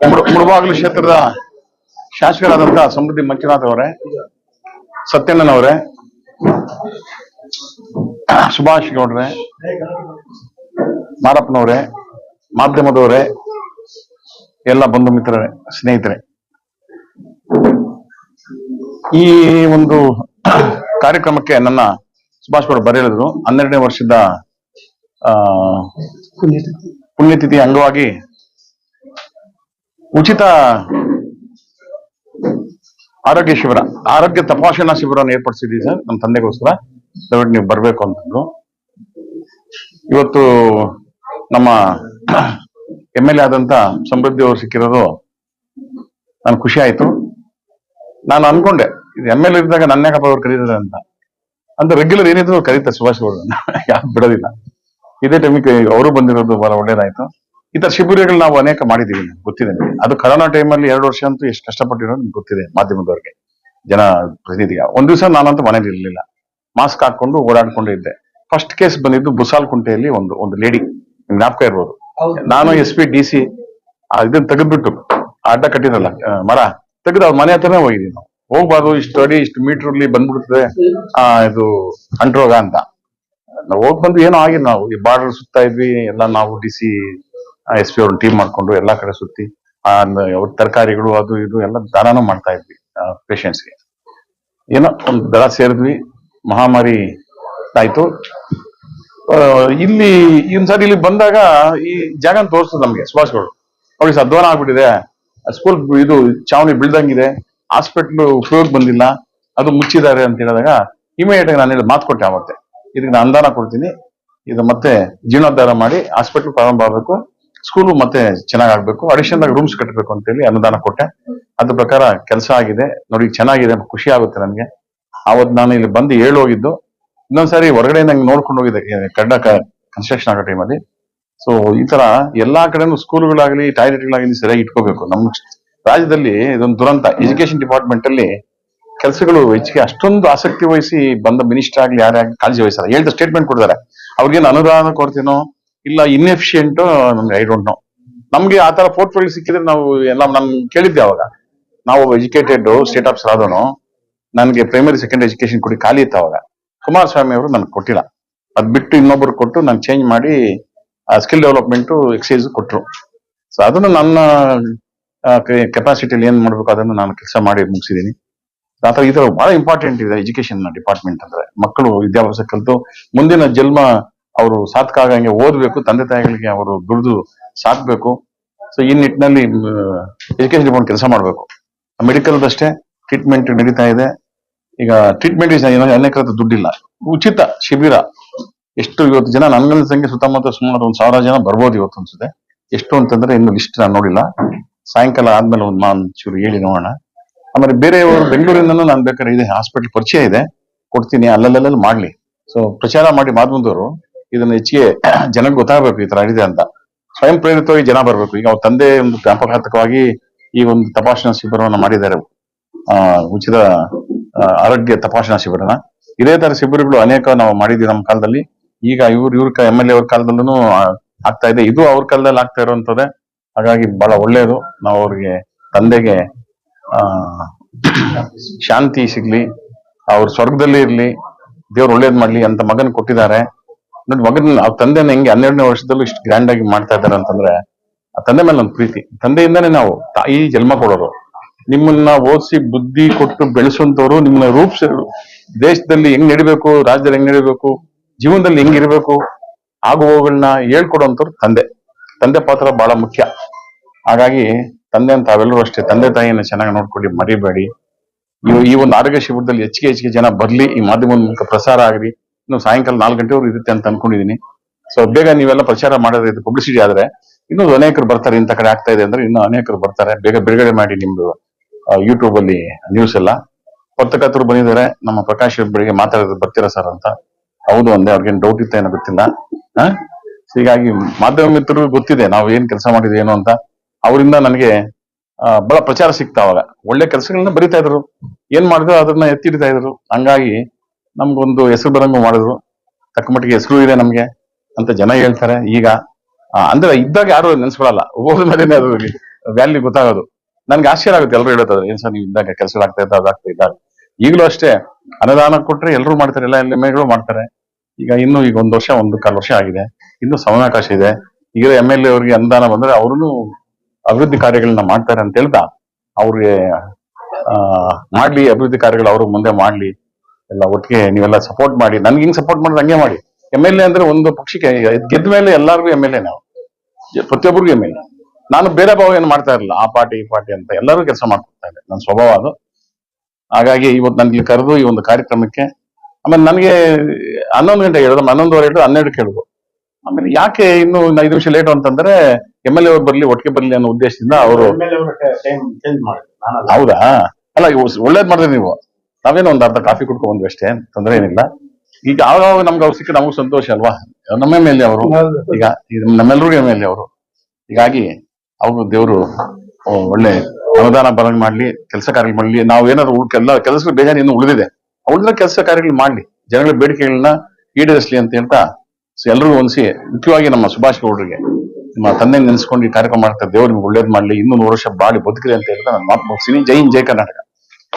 ಮುಳಬಾಗಿಲು ಕ್ಷೇತ್ರದ ಶಾಸಕರಾದಂತಹ ಸಮೃದ್ಧಿ ಮಂಜುನಾಥ್ ಅವರೇ ಸತ್ಯಣ್ಣನವರೇ ಸುಭಾಷ್ ಗೌಡ್ರೆ, ಮಾರಪ್ಪನವರೇ, ಮಾಧ್ಯಮದವರೇ, ಎಲ್ಲ ಬಂಧು ಮಿತ್ರರೇ, ಸ್ನೇಹಿತರೆ. ಈ ಒಂದು ಕಾರ್ಯಕ್ರಮಕ್ಕೆ ನನ್ನ ಸುಭಾಷ್ ಗೌಡ ಬರೆಯಲಿದ್ರು ಹನ್ನೆರಡನೇ ವರ್ಷದ ಪುಣ್ಯತಿಥಿ ಅಂಗವಾಗಿ ಉಚಿತ ಆರೋಗ್ಯ ಶಿಬಿರ, ಆರೋಗ್ಯ ತಪಾಸಣಾ ಶಿಬಿರವನ್ನು ಏರ್ಪಡಿಸಿದ್ದೀವಿ ಸರ್, ನಮ್ಮ ತಂದೆಗೋಸ್ಕರ. ದಯವಿಟ್ಟು ನೀವು ಬರಬೇಕು ಅಂತಂದ್ರು ಇವತ್ತು ನಮ್ಮ ಎಂ ಎಲ್ ಎ ಆದಂತ ಸಮೃದ್ಧಿ ಅವರು ಸಿಕ್ಕಿರೋದು ನನ್ ಖುಷಿ ಆಯ್ತು. ನಾನು ಅನ್ಕೊಂಡೆ, ಇದು ಎಂ ಎಲ್ ಇದ್ದಾಗ ನನ್ನ ಯಾಕಪ್ಪ ಅವ್ರು ಕರೀತಾರೆ ಅಂತ. ಅಂತ ರೆಗ್ಯುಲರ್ ಏನಿದ್ರು ಅವ್ರು ಕರೀತಾರೆ ಸುಭಾಷ್ ಗೌಡ ಯಾರು ಬಿಡೋದಿಲ್ಲ. ಇದೇ ಟೈಮಿಗೆ ಅವರು ಬಂದಿರೋದು ಬಹಳ ಒಳ್ಳೇದಾಯ್ತು. ಈ ತರ ಶಿಬಿರಗಳು ನಾವು ಅನೇಕ ಮಾಡಿದೀವಿ ನಿಮ್ಗೆ ಗೊತ್ತಿದೆ ನಿಮಗೆ. ಅದು ಕರೋನಾ ಟೈಮಲ್ಲಿ ಎರಡು ವರ್ಷ ಅಂತೂ ಎಷ್ಟು ಕಷ್ಟಪಟ್ಟಿರೋ ನಿಮ್ಗೆ ಗೊತ್ತಿದೆ ಮಾಧ್ಯಮದವ್ರಿಗೆ ಜನ ಪ್ರತಿನಿಧಿಗೆ. ಒಂದ್ ದಿವಸ ನಾನಂತೂ ಮನೇಲಿ ಇರ್ಲಿಲ್ಲ. ಮಾಸ್ಕ್ ಹಾಕೊಂಡು ಓಡಾಡ್ಕೊಂಡು ಇದ್ದೆ. ಫಸ್ಟ್ ಕೇಸ್ ಬಂದಿದ್ದು ಬುಸಾಲ್ ಕುಂಟೆಯಲ್ಲಿ ಒಂದು ಒಂದು ಲೇಡಿ ಜ್ಞಾಪಕ ಇರ್ಬೋದು. ನಾನು ಎಸ್ ಪಿ ಡಿ ಸಿ ಇದನ್ನ ತೆಗೆದ್ಬಿಟ್ಟು ಅಡ್ಡ ಕಟ್ಟಿರಲ್ಲ ಆ, ಮರ ತೆಗೆದು ಅವ್ರ ಮನೆ ಹತ್ರನೇ ಹೋಗಿದ್ವಿ ನಾವು. ಹೋಗ್ಬಾರ್ದು ಇಷ್ಟು ಅಡಿ ಇಷ್ಟು ಮೀಟರ್ ಅಲ್ಲಿ ಬಂದ್ಬಿಡ್ತದೆ ಆ ಇದು ಅಂಟ್ರೋಗ ಅಂತ. ನಾವು ಹೋಗ್ ಬಂದು ಏನೋ ಆಗಿಲ್ಲ ನಾವು. ಈ ಬಾರ್ಡರ್ ಸುತ್ತಾ ಇದ್ವಿ ಎಲ್ಲ ನಾವು ಡಿ ಸಿ ಎಸ್ ಪಿ ಅವ್ರನ್ನ ಟೀಮ್ ಮಾಡ್ಕೊಂಡು ಎಲ್ಲಾ ಕಡೆ ಸುತ್ತಿ ಅವ್ರ ತರಕಾರಿಗಳು ಅದು ಇದು ಎಲ್ಲ ದಾನನೂ ಮಾಡ್ತಾ ಇದ್ವಿ ಪೇಷಂಟ್ಸ್ಗೆ ಏನೋ ಒಂದು ದಳ ಸೇರಿದ್ವಿ, ಮಹಾಮಾರಿ ಆಯ್ತು. ಇಲ್ಲಿ ಒಂದ್ಸರಿ ಇಲ್ಲಿ ಬಂದಾಗ ಈ ಜಾಗ ತೋರಿಸ್ತದೆ ನಮ್ಗೆ ಸುಭಾಷ್ಗಳು ಅವ್ರಿಗೆ ಸದ್ವಾನ ಆಗ್ಬಿಟ್ಟಿದೆ. ಸ್ಕೂಲ್ ಇದು ಚಾವಣಿ ಬೀಳ್ದಂಗಿದೆ ಹಾಸ್ಪಿಟ್ಲು ಉಪಯೋಗ ಬಂದಿಲ್ಲ, ಅದು ಮುಚ್ಚಿದ್ದಾರೆ ಅಂತ ಹೇಳಿದಾಗ ಇಮಿಡಿಯೇಟ್ ಆಗಿ ನಾನು ಹೇಳಿ ಮಾತು ಕೊಟ್ಟೆ ಅವತ್ತೆ. ಇದಕ್ಕೆ ನಾನು ಅನುದಾನ ಕೊಡ್ತೀನಿ, ಇದು ಮತ್ತೆ ಜೀರ್ಣೋದ್ಧಾರ ಮಾಡಿ ಹಾಸ್ಪಿಟ್ಲ್ ಪ್ರಾರಂಭ ಆಗಬೇಕು. ಸ್ಕೂಲು ಮತ್ತೆ ಚೆನ್ನಾಗ್ ಆಗ್ಬೇಕು ಅಡಿಷನ್ ರೂಮ್ಸ್ ಕಟ್ಟಬೇಕು ಅಂತೇಳಿ ಅನುದಾನ ಕೊಟ್ಟೆ. ಅದ್ರ ಪ್ರಕಾರ ಕೆಲಸ ಆಗಿದೆ. ನೋಡಿ, ಚೆನ್ನಾಗಿದೆ ಖುಷಿ ಆಗುತ್ತೆ ನನಗೆ. ಅವತ್ ನಾನು ಇಲ್ಲಿ ಬಂದು ಹೇಳೋಗಿದ್ದು ಇನ್ನೊಂದ್ಸಾರಿ ಹೊರಗಡೆ ನಂಗೆ ನೋಡ್ಕೊಂಡು ಹೋಗಿದೆ ಕಡ್ಡ ಕನ್ಸ್ಟ್ರಕ್ಷನ್ ಆಗೋ ಟೈಮಲ್ಲಿ ಸೊ ಈ ತರ ಎಲ್ಲಾ ಕಡೆನೂ ಸ್ಕೂಲ್ಗಳಾಗ್ಲಿ, ಟಾಯ್ಲೆಟ್ಗಳಾಗಲಿ ಸರಿಯಾಗಿ ಇಟ್ಕೋಬೇಕು. ನಮ್ಮ ರಾಜ್ಯದಲ್ಲಿ ಇದೊಂದು ದುರಂತ. ಎಜುಕೇಶನ್ ಡಿಪಾರ್ಟ್ಮೆಂಟ್ ಅಲ್ಲಿ ಕೆಲಸಗಳು ಹೆಚ್ಚಿಗೆ ಅಷ್ಟೊಂದು ಆಸಕ್ತಿ ವಹಿಸಿ ಬಂದ ಮಿನಿಸ್ಟರ್ ಆಗ್ಲಿ, ಯಾರೇ ಆಗ್ಲಿ ಕಾಳಜಿ ವಹಿಸಲ್ಲ. ಹೇಳಿದ ಸ್ಟೇಟ್ಮೆಂಟ್ ಕೊಡ್ತಾರೆ ಅವ್ರಿಗೇನು ಅನುದಾನ ಕೊಡ್ತೀನೋ ಇಲ್ಲ ಇನ್ಎಫಿಷಿಯಂಟ್ ನಮ್ಗೆ ಐ ಡೋಂಟ್ ನೋ ನಮ್ಗೆ ಆ ತರ ಪೋರ್ಟ್ಫೋಲಿಯೋ ಸಿಕ್ಕಿದ್ರೆ ನಾವು ಎಲ್ಲ ನಮ್ ಕೇಳಿದ್ದೆ ಅವಾಗ. ನಾವು ಎಜುಕೇಟೆಡ್ ಸ್ಟೇಟ್ ಆಫ್ ಆದವನು, ನನಗೆ ಪ್ರೈಮರಿ ಸೆಕೆಂಡ್ ಎಜುಕೇಶನ್ ಕೊಡಿ ಖಾಲಿ ಇತ್ತು ಅವಾಗ. ಕುಮಾರಸ್ವಾಮಿ ಅವರು ನನ್ಗೆ ಕೊಟ್ಟಿಲ್ಲ. ಅದ್ ಬಿಟ್ಟು ಇನ್ನೊಬ್ರು ಕೊಟ್ಟು ನಾನು ಚೇಂಜ್ ಮಾಡಿ ಸ್ಕಿಲ್ ಡೆವಲಪ್ಮೆಂಟ್ ಎಕ್ಸೈಸ್ ಕೊಟ್ರು. ಸೊ ಅದನ್ನು ನನ್ನ ಕೆಪಾಸಿಟಿಲಿ ಏನ್ ಮಾಡ್ಬೇಕು ಅದನ್ನು ನಾನು ಕೆಲಸ ಮಾಡಿ ಮುಗಿಸಿದೀನಿ ಆತರ ಈ ತರ ಬಹಳ ಇಂಪಾರ್ಟೆಂಟ್ ಇದೆ ಎಜುಕೇಶನ್ ಡಿಪಾರ್ಟ್ಮೆಂಟ್ ಅಂದ್ರೆ. ಮಕ್ಕಳು, ವಿದ್ಯಾಭ್ಯಾಸ ಕಲಿತು ಮುಂದಿನ ಜನ್ಮ ಅವರು ಸಾರ್ಥಕ ಆಗಂಗೆ ಓದ್ಬೇಕು, ತಂದೆ ತಾಯಿಗಳಿಗೆ ಅವರು ದುಡಿದು ಸಾಕ್ಬೇಕು. ಸೊ ಈ ನಿಟ್ಟಿನಲ್ಲಿ ಎಜುಕೇಶನ್ ಡಿಪಾರ್ಟ್ಮೆಂಟ್ ಕೆಲಸ ಮಾಡಬೇಕು. ಮೆಡಿಕಲ್ ಅಷ್ಟೇ ಟ್ರೀಟ್ಮೆಂಟ್ ನಡೀತಾ ಇದೆ. ಈಗ ಟ್ರೀಟ್ಮೆಂಟ್ ಅನೇಕ ದುಡ್ಡಿಲ್ಲ. ಉಚಿತ ಶಿಬಿರ. ಎಷ್ಟು ಇವತ್ತು ಜನ ನನ್ನ ಸಂಖ್ಯೆ ಸುತ್ತಮುತ್ತ ಸುಮಾರು ಒಂದ್ ಸಾವಿರ ಜನ ಬರ್ಬೋದು ಇವತ್ತು ಅನ್ಸುತ್ತೆ. ಎಷ್ಟು ಅಂತಂದ್ರೆ ಇನ್ನು ಲಿಸ್ಟ್ ನಾನು ನೋಡಿಲ್ಲ. ಸಾಯಂಕಾಲ ಆದ್ಮೇಲೆ ಒಂದು ಮಾನ್ ಚೂರು ಹೇಳಿ ನೋಡೋಣ. ಆಮೇಲೆ ಬೇರೆಯವರು ಬೆಂಗಳೂರಿಂದನೂ ನಾನು ಬೇಕಾದ್ರೆ ಇದೆ ಹಾಸ್ಪಿಟಲ್ ಪರಿಚಯ ಇದೆ. ಕೊಡ್ತೀನಿ ಅಲ್ಲಲ್ಲಲ್ಲಿ ಮಾಡ್ಲಿ. ಸೊ ಪ್ರಚಾರ ಮಾಡಿ ಮಾಧ್ಯಮದವರು ಇದನ್ನ ಹೆಚ್ಚಿಗೆ ಜನಕ್ಕೆ ಗೊತ್ತಾಗಬೇಕು ಈ ತರ ಇದೆ ಅಂತ. ಸ್ವಯಂ ಪ್ರೇರಿತವಾಗಿ ಜನ ಬರ್ಬೇಕು. ಈಗ ಅವ್ರ ತಂದೆ ಒಂದು ವ್ಯಾಪಕಾತ್ಮಕವಾಗಿ ಈ ಒಂದು ತಪಾಸಣಾ ಶಿಬಿರವನ್ನು ಮಾಡಿದ್ದಾರೆ. ಆ, ಉಚಿತ ಆರೋಗ್ಯ ತಪಾಸಣಾ ಶಿಬಿರನ. ಇದೇ ತರ ಶಿಬಿರಗಳು ಅನೇಕ ನಾವು ಮಾಡಿದ್ವಿ ನಮ್ಮ ಕಾಲದಲ್ಲಿ. ಈಗ ಇವ್ರ ಇವ್ರ ಎಂ ಎಲ್ ಎ ಅವ್ರ ಕಾಲದಲ್ಲೂ ಆಗ್ತಾ ಇದೆ. ಇದು ಅವ್ರ ಕಾಲದಲ್ಲಿ ಆಗ್ತಾ ಇರುವಂತದ್ದೇ. ಹಾಗಾಗಿ ಬಹಳ ಒಳ್ಳೆಯದು ನಾವು ಅವ್ರಿಗೆ ತಂದೆಗೆ, ಆ, ಶಾಂತಿ ಸಿಗ್ಲಿ. ಅವ್ರ ಸ್ವರ್ಗದಲ್ಲಿ ಇರ್ಲಿ. ದೇವ್ರು ಒಳ್ಳೇದ್ ಮಾಡ್ಲಿ ಅಂತ ಮಗನ್ ಕೊಟ್ಟಿದ್ದಾರೆ. ನೋಡಿ ಮಗನ್ ಅವ್ರ ತಂದೆನ ಹೆಂಗೆ ಹನ್ನೆರಡನೇ ವರ್ಷದಲ್ಲೂ ಇಷ್ಟು ಗ್ರ್ಯಾಂಡ್ ಆಗಿ ಮಾಡ್ತಾ ಇದ್ದಾರೆ ಅಂತಂದ್ರೆ, ಆ ತಂದೆ ಮೇಲೆ ಒಂದು ಪ್ರೀತಿ. ತಂದೆಯಿಂದಾನೇ ನಾವು ತಾಯಿ ಜನ್ಮ ಕೊಡೋರು ನಿಮ್ಮನ್ನ ಓದಿಸಿ ಬುದ್ಧಿ ಕೊಟ್ಟು ಬೆಳೆಸುವಂತವ್ರು ನಿಮ್ಮನ್ನ ರೂಪಿಸ ದೇಶದಲ್ಲಿ ಹೆಂಗ್ ನಡಿಬೇಕು, ರಾಜ್ಯದಲ್ಲಿ ಹೆಂಗ್ ನಡಿಬೇಕು, ಜೀವನದಲ್ಲಿ ಹೆಂಗ್ ಇರಬೇಕು ಆಗುವವುಗಳನ್ನ ಹೇಳ್ಕೊಡುವಂತವ್ರು ತಂದೆ. ತಂದೆ ಪಾತ್ರ ಬಹಳ ಮುಖ್ಯ. ಹಾಗಾಗಿ ತಂದೆ ಅಂತ ತಾವೆಲ್ಲರೂ ಅಷ್ಟೇ, ತಂದೆ ತಾಯಿಯನ್ನ ಚೆನ್ನಾಗಿ ನೋಡ್ಕೊಳ್ಳಿ, ಮರಿಬೇಡಿ. ಈ ಒಂದು ಆರೋಗ್ಯ ಶಿಬಿರದಲ್ಲಿ ಹೆಚ್ಚಿಗೆ ಹೆಚ್ಚಿಗೆ ಜನ ಬರ್ಲಿ, ಈ ಮಾಧ್ಯಮದ ಮೂಲಕ ಪ್ರಸಾರ ಆಗಲಿ ಇನ್ನು ಸಾಯಂಕಾಲ ನಾಲ್ಕು ಗಂಟೆವರೆಗೂ ಇರುತ್ತೆ ಅಂತ ಅನ್ಕೊಂಡಿದೀನಿ. ಸೊ ಬೇಗ ನೀವೆಲ್ಲ ಪ್ರಚಾರ ಮಾಡಿದ್ರೆ ಇದು ಪಬ್ಲಿಸಿಟಿ ಆದ್ರೆ ಇನ್ನೂ ಅನೇಕರು ಬರ್ತಾರೆ, ಇಂಥ ಕಡೆ ಆಗ್ತಾ ಇದೆ ಅಂದ್ರೆ ಇನ್ನೂ ಅನೇಕರು ಬರ್ತಾರೆ. ಬೇಗ ಬಿಡುಗಡೆ ಮಾಡಿ ನಿಮ್ದು ಯೂಟ್ಯೂಬ್ ಅಲ್ಲಿ ನ್ಯೂಸ್ ಎಲ್ಲ. ಪತ್ರಕರ್ತರು ಬಂದಿದ್ದಾರೆ, ನಮ್ಮ ಪ್ರಕಾಶ್ ಬೆಳಿಗ್ಗೆ ಮಾತಾಡೋದು ಬರ್ತೀರಾ ಸರ್ ಅಂತ. ಹೌದು ಅಂದೆ ಅವ್ರಿಗೇನು ಡೌಟ್ ಇತ್ತ ಏನೋ ಗೊತ್ತಿಲ್ಲ? ಹೀಗಾಗಿ ಮಾಧ್ಯಮ ಮಿತ್ರರು ಗೊತ್ತಿದೆ ನಾವು ಏನ್ ಕೆಲಸ ಮಾಡಿದ್ವಿ ಏನು ಅಂತ. ಅವರಿಂದ ನನಗೆ ಬಹಳ ಪ್ರಚಾರ ಸಿಗ್ತಾವಾಗ ಒಳ್ಳೆ ಕೆಲಸಗಳನ್ನ ಬರಿತಾ ಇದ್ರು. ಏನ್ ಮಾಡಿದ್ರು ಅದನ್ನ ಎತ್ತಿಡ್ತಾ ಇದ್ರು. ಹಂಗಾಗಿ ನಮ್ಗೊಂದು ಹೆಸರು ಬರಂಗು ಮಾಡಿದ್ರು. ತಕ್ಕ ಮಟ್ಟಿಗೆ ಹೆಸರು ಇದೆ ನಮ್ಗೆ ಅಂತ ಜನ ಹೇಳ್ತಾರೆ. ಈಗ ಅಂದ್ರೆ ಇದ್ದಾಗ ಯಾರು ನೆನ್ಸ್ಕೊಳಲ್ಲ. ಹೋದ ಮೇಲೆ ಅದು ವ್ಯಾಲ್ಯೂ ಗೊತ್ತಾಗೋದು. ನನ್ಗೆ ಆಶ್ಚರ್ಯ ಆಗುತ್ತೆ ಎಲ್ಲರೂ ಹೇಳುತ್ತಾರೆ ಏನ್ ಸರ್ ನೀವು ಇದ್ದಾಗ ಕೆಲಸ ಆಗ್ತಾ ಇದ್ದ ಅದಾಗ್ತಾ ಇದ್ದಾಗ ಈಗಲೂ ಅಷ್ಟೇ ಅನುದಾನ ಕೊಟ್ರೆ ಎಲ್ಲರೂ ಮಾಡ್ತಾರೆ, ಎಲ್ಲ ಎಲ್ ಎಂ ಮಾಡ್ತಾರೆ. ಈಗ ಇನ್ನು ಈಗ ಒಂದು ವರ್ಷ, ಒಂದು ಕಾಲು ವರ್ಷ ಆಗಿದೆ. ಇನ್ನು ಸಮಯಾವಕಾಶ ಇದೆ. ಈಗ ಎಂ ಎಲ್ ಎ ಅವರಿಗೆ ಅನುದಾನ ಬಂದ್ರೆ ಅವ್ರು ಅಭಿವೃದ್ಧಿ ಕಾರ್ಯಗಳನ್ನ ಮಾಡ್ತಾರೆ ಅಂತ ಹೇಳ್ತಾ ಅವ್ರಿಗೆ ಮಾಡ್ಲಿ, ಅಭಿವೃದ್ಧಿ ಕಾರ್ಯಗಳು ಅವರು ಮುಂದೆ ಮಾಡ್ಲಿ. ಎಲ್ಲ ಒಟ್ಟಿಗೆ ನೀವೆಲ್ಲ ಸಪೋರ್ಟ್ ಮಾಡಿ ನನ್ಗೆ ಹಿಂಗ್ ಸಪೋರ್ಟ್ ಮಾಡಿದ್ರೆ ಹಂಗೆ ಮಾಡಿ. ಎಂ ಎಲ್ ಎ ಅಂದ್ರೆ ಒಂದು ಪಕ್ಷಕ್ಕೆ ಗೆದ್ದ ಮೇಲೆ ಎಲ್ಲರಿಗೂ ಎಂ ಎಲ್ ಎ ನಾವು. ಪ್ರತಿಯೊಬ್ಬರಿಗೂ ಎಂ ಎಲ್ ಎ ನಾನು ಬೇರೆ ಭಾವ ಏನು ಮಾಡ್ತಾ ಇರಲಿಲ್ಲ. ಆ ಪಾರ್ಟಿ ಈ ಪಾರ್ಟಿ ಅಂತ ಎಲ್ಲರೂ ಕೆಲಸ ಮಾಡ್ಕೊಡ್ತಾ ಇದೆ ನನ್ನ ಸ್ವಭಾವ ಅದು. ಹಾಗಾಗಿ ಇವತ್ತು ನನಗೆ ಕರೆದು ಈ ಒಂದು ಕಾರ್ಯಕ್ರಮಕ್ಕೆ ಆಮೇಲೆ ನನಗೆ ಹನ್ನೊಂದು ಗಂಟೆ ಹೇಳಿದ್ರು. ಹನ್ನೊಂದುವರೆ ಹೇಳಿದ್ರು. ಹನ್ನೆರಡು ಕೇಳಿದ್ರು ಆಮೇಲೆ ಯಾಕೆ ಇನ್ನು ಐದು ನಿಮಿಷ ಲೇಟ್ ಅಂತಂದ್ರೆ ಎಂ ಎಲ್ ಎ ಅವ್ರು ಬರ್ಲಿ ಒಟ್ಟಿಗೆ ಬರ್ಲಿ ಅನ್ನೋ ಉದ್ದೇಶದಿಂದ ಅವರು ಹೌದಾ? ಅಲ್ಲ ಒಳ್ಳೇದು ಒಳ್ಳೇದ್ ಮಾಡಿದ್ರಿ ನೀವು. ನಾವೇನೋ ಒಂದ್ ಅರ್ಧ ಕಾಫಿ ಕುಡ್ಕೊಂಡ್ ಬಂದ್ವಿ ಅಷ್ಟೇ ತೊಂದರೆ ಏನಿಲ್ಲ. ಈಗ ಆವಾಗ ನಮ್ಗೆ ಅವ್ರು ಸಿಕ್ಕ ನಮಗೂ ಸಂತೋಷ ಅಲ್ವಾ? ನಮ್ಮ ಮೇಲೆ ಅವರು ಈಗ ನಮ್ಮೆಲ್ಲರಿಗೂ ಮೇಲೆ ಅವರು. ಹೀಗಾಗಿ ಅವರು ದೇವರು ಒಳ್ಳೆ ಅನುದಾನ ಬರಂಗ್ ಮಾಡ್ಲಿ ಕೆಲಸ ಕಾರ್ಯಗಳು ಮಾಡ್ಲಿ. ನಾವು ಏನಾದ್ರು ಎಲ್ಲ ಕೆಲಸ ಬೇಜಾರು ಇನ್ನು ಉಳಿದಿದೆ. ಉಳಿದ ಕೆಲಸ ಕಾರ್ಯಗಳು ಮಾಡ್ಲಿ. ಜನಗಳ ಬೇಡಿಕೆಗಳನ್ನ ಈಡೇರಿಸ್ಲಿ ಅಂತ ಹೇಳ್ತಾ ಎಲ್ರಿಗೂ ಒಂದ್ಸಿ ಮುಖ್ಯವಾಗಿ ನಮ್ಮ ಸುಭಾಷ್ ಗೌಡ್ರಿಗೆ ನಿಮ್ಮ ತಂದೆ ನೆನೆಸ್ಕೊಂಡು ಈ ಕಾರ್ಯಕ್ರಮ ಮಾಡ್ತಾರೆ ದೇವ್ರು ನಿಮ್ಗೆ ಒಳ್ಳೇದ್ ಮಾಡ್ಲಿ ಇನ್ನೂ ನೂರು ವರ್ಷ ಬಾಳಿ ಬದುಕಿದೆ ಅಂತ ಹೇಳ್ತಾ ನಾನು ಮಾತು ಮುಗಿಸ್ತೀನಿ. ಜೈ ಜಯ ಜೈ ಕರ್ನಾಟಕ.